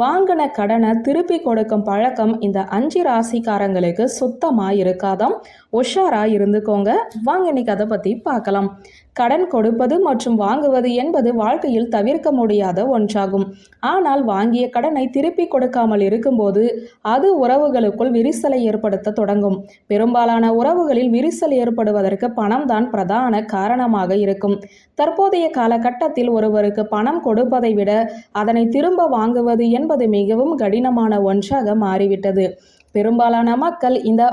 வாங்கின கடனை திருப்பி கொடுக்கும் பழக்கம் இந்த அஞ்சு ராசிக்காரங்களுக்கு சுத்தமாக இருக்காதாம் உஷாராக இருந்துக்கோங்க. வாங்க இன்னைக்கு அதை பற்றி பார்க்கலாம். கடன் கொடுப்பது மற்றும் வாங்குவது என்பது வாழ்க்கையில் தவிர்க்க முடியாத ஒன்றாகும். ஆனால் வாங்கிய கடனை திருப்பி கொடுக்காமல் இருக்கும்போது அது உறவுகளுக்குள் விரிசலை ஏற்படுத்த தொடங்கும். பெரும்பாலான உறவுகளில் விரிசல் ஏற்படுவதற்கு பணம் தான் பிரதான காரணமாக இருக்கும். தற்போதைய காலகட்டத்தில் ஒருவருக்கு பணம் கொடுப்பதை விட அதனை திரும்ப வாங்குவது என் என்பது மிகவும் கடினமான ஒன்றாக மாறிவிட்டது. பெரும்பாலான மக்கள் இந்த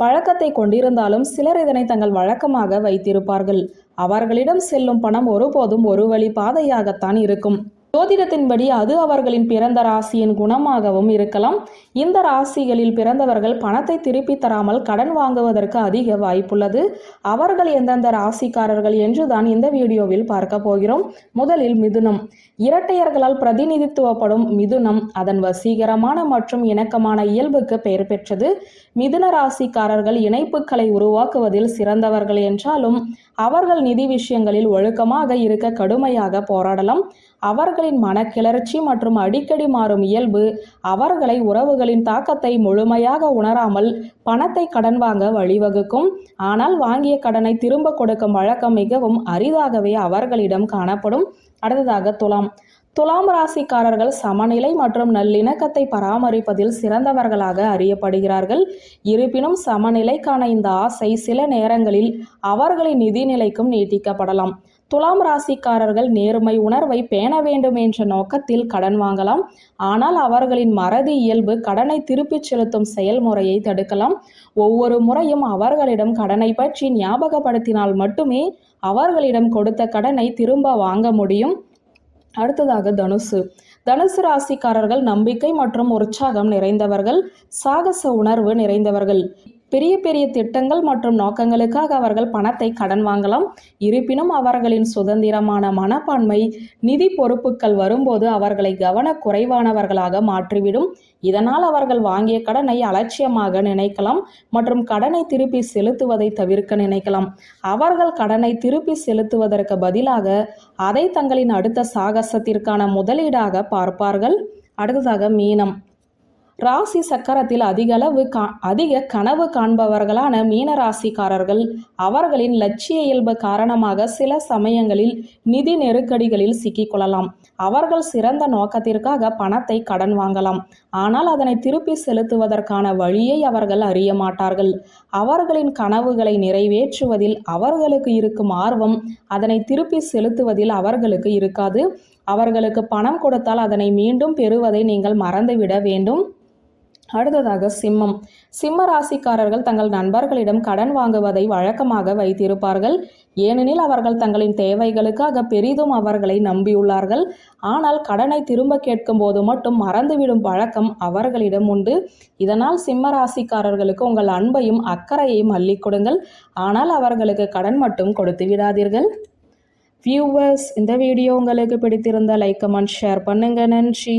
பழக்கத்தை கொண்டிருந்தாலும் சிலர் இதனை தங்கள் வழக்கமாக வைத்திருப்பார்கள். அவர்களிடம் செல்லும் பணம் ஒருபோதும் ஒரு வழி பாதையாகத்தான் இருக்கும். ஜோதிடத்தின்படி அது அவர்களின் பிறந்த ராசியின் குணமாகவும் இருக்கலாம். இந்த ராசிகளில் பிறந்தவர்கள் பணத்தை திருப்பி தராமல் கடன் வாங்குவதற்கு அதிக வாய்ப்புள்ளது. அவர்கள் எந்தெந்த ராசிக்காரர்கள் என்றுதான் இந்த வீடியோவில் பார்க்க போகிறோம். முதலில் மிதுனம். இரட்டையர்களால் பிரதிநிதித்துவப்படும் மிதுனம் அதன் வசீகரமான மற்றும் இணக்கமான இயல்புக்கு பெயர் பெற்றது. மிதுன ராசிக்காரர்கள் இணைப்புகளை உருவாக்குவதில் சிறந்தவர்கள் என்றாலும் அவர்கள் நிதி விஷயங்களில் ஒழுக்கமாக இருக்க கடுமையாக போராடலாம். அவர்களின் மனக்கிளர்ச்சி மற்றும் அடிக்கடி மாறும் இயல்பு அவர்களை உறவுகளின் தாக்கத்தை முழுமையாக உணராமல் பணத்தை கடன் வாங்க வழிவகுக்கும். ஆனால் வாங்கிய கடனை திரும்ப கொடுக்கும் வழக்கம் மிகவும் அரிதாகவே அவர்களிடம் காணப்படும். அடுத்ததாக துலாம். துலாம் ராசிக்காரர்கள் சமநிலை மற்றும் நல்லிணக்கத்தை பராமரிப்பதில் சிறந்தவர்களாக அறியப்படுகிறார்கள். இருப்பினும் சமநிலைக்கான இந்த ஆசை சில நேரங்களில் அவர்களின் நிதிநிலைக்கும் நீட்டிக்கப்படலாம். துலாம் ராசிக்காரர்கள் நேர்மை உணர்வை பேண வேண்டும் என்ற நோக்கத்தில் கடன் வாங்கலாம். ஆனால் அவர்களின் மறதி இயல்பு கடனை திருப்பிச் செலுத்தும் செயல்முறையை தடுக்கலாம். ஒவ்வொரு முறையும் அவர்களிடம் கடனை பற்றி ஞாபகப்படுத்தினால் மட்டுமே அவர்களிடம் கொடுத்த கடனை திரும்ப வாங்க முடியும். அடுத்ததாக தனுசு. தனுசு ராசிக்காரர்கள் நம்பிக்கை மற்றும் உற்சாகம் நிறைந்தவர்கள் சாகச உணர்வு நிறைந்தவர்கள். பெரிய பெரிய திட்டங்கள் மற்றும் நோக்கங்களுக்காக அவர்கள் பணத்தை கடன் வாங்கலாம். இருப்பினும் அவர்களின் சுதந்திரமான மனப்பான்மை நிதி பொறுப்புகள் வரும்போது அவர்களை கவன குறைவானவர்களாக மாற்றிவிடும். இதனால் அவர்கள் வாங்கிய கடனை அலட்சியமாக நினைக்கலாம் மற்றும் கடனை திருப்பி செலுத்துவதை தவிர்க்க நினைக்கலாம். அவர்கள் கடனை திருப்பி செலுத்துவதற்கு பதிலாக அதை தங்களின் அடுத்த சாகசத்திற்கான முதலீடாக பார்ப்பார்கள். அடுத்ததாக மீனம். ராசி சக்கரத்தில் அதிகளவு கா அதிக கனவு காண்பவர்களான மீன ராசிக்காரர்கள் அவர்களின் லட்சிய இயல்பு காரணமாக சில சமயங்களில் நிதி நெருக்கடிகளில் சிக்கிக்கொள்ளலாம். அவர்கள் சிறந்த நோக்கத்திற்காக பணத்தை கடன் வாங்கலாம். ஆனால் அதனை திருப்பி செலுத்துவதற்கான வழியை அவர்கள் அறிய மாட்டார்கள். அவர்களின் கனவுகளை நிறைவேற்றுவதில் அவர்களுக்கு இருக்கும் ஆர்வம் அதனை திருப்பி செலுத்துவதில் அவர்களுக்கு இருக்காது. அவர்களுக்கு பணம் கொடுத்தால் அதனை மீண்டும் பெறுவதை நீங்கள் மறந்துவிட வேண்டும். அடுத்ததாக சிம்மம். சிம்ம ராசிக்காரர்கள் தங்கள் நண்பர்களிடம் கடன் வாங்குவதை வழக்கமாக வைத்திருப்பார்கள். ஏனெனில் அவர்கள் தங்களின் தேவைகளுக்காக பெரிதும் அவர்களை நம்பியுள்ளார்கள். ஆனால் கடனை திரும்ப கேட்கும் போது மட்டும் மறந்துவிடும் பழக்கம் அவர்களிடம் உண்டு. இதனால் சிம்ம ராசிக்காரர்களுக்கு உங்கள் அன்பையும் அக்கறையையும் அள்ளி கொடுங்கள். ஆனால் அவர்களுக்கு கடன் மட்டும் கொடுத்து விடாதீர்கள். வியூவர்ஸ் இந்த வீடியோ உங்களுக்கு பிடித்திருந்தால் லைக் கமெண்ட் ஷேர் பண்ணுங்க. நன்றி.